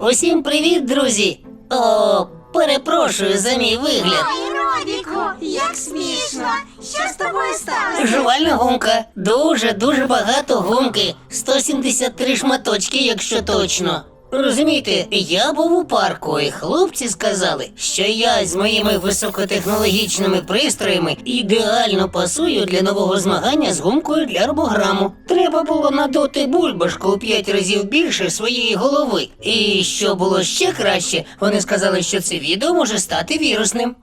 Усім привіт, друзі! О, перепрошую за мій вигляд. Ой, Робіку, як смішно! Що з тобою сталося? Жувальна гумка. Дуже дуже багато гумки. 173 шматочки, якщо точно. Розумієте, я був у парку, і хлопці сказали, що я з моїми високотехнологічними пристроями ідеально пасую для нового змагання з гумкою для робограму. Треба було надути бульбашку у п'ять разів більше своєї голови. І що було ще краще, вони сказали, що це відео може стати вірусним.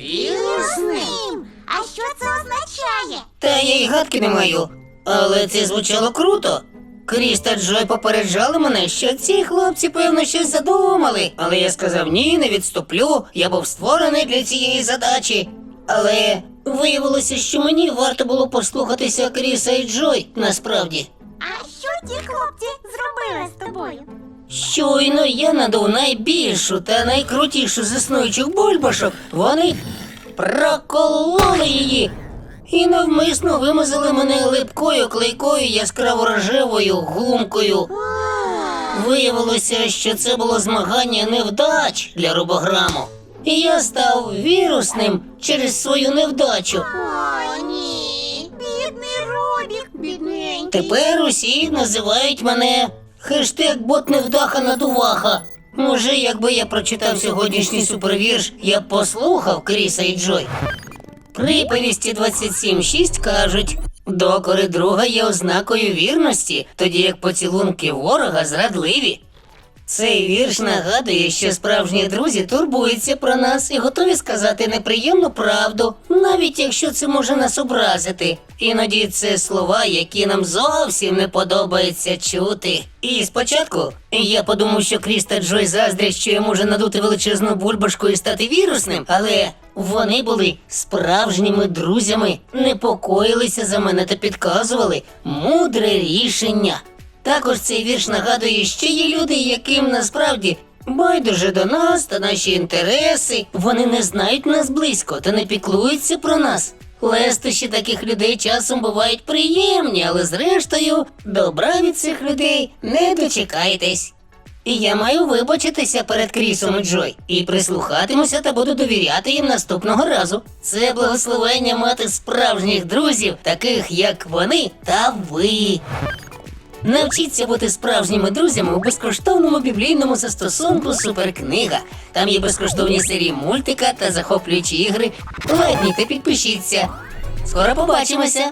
Вірусним! А що це означає? Та я й гадки не маю. Але це звучало круто. Кріс та Джой попереджали мене, що ці хлопці, певно, щось задумали. Але я сказав ні, не відступлю. Я був створений для цієї задачі. Але виявилося, що мені варто було послухатися Кріса і Джой насправді. А що ті хлопці зробили з тобою? Щойно я надув найбільшу та найкрутішу з існуючих бульбашок. Вони прокололи її і навмисно вимазали мене липкою, клейкою, яскраво рожевою гумкою. Виявилося, що це було змагання невдач для робограму. І я став вірусним через свою невдачу. О, ні. Бідний Робік, бідненький. Тепер усі називають мене хештег бот невдаха надуваха. Може, якби я прочитав сьогоднішній супервірш, я б послухав Кріса і Джой. Приповісті 27.6 кажуть: докори друга є ознакою вірності, тоді як поцілунки ворога зрадливі. Цей вірш нагадує, що справжні друзі турбуються про нас і готові сказати неприємну правду, навіть якщо це може нас образити. Іноді це слова, які нам зовсім не подобається чути. І спочатку я подумав, що Кріс та Джой заздрять, що я можу надути величезну бульбашку і стати вірусним, але вони були справжніми друзями, непокоїлися за мене та підказували мудре рішення. Також цей вірш нагадує, що є люди, яким насправді байдуже до нас та наші інтереси. Вони не знають нас близько та не піклуються про нас. Лестощі таких людей часом бувають приємні, але зрештою добра від цих людей не дочекаєтесь. І я маю вибачитися перед Крісом і Джой і прислухатимуся та буду довіряти їм наступного разу. Це благословення мати справжніх друзів, таких як вони та ви. Навчіться бути справжніми друзями у безкоштовному біблійному застосунку Суперкнига. Там є безкоштовні серії мультика та захоплюючі ігри. Ладні та підпишіться. Скоро побачимося!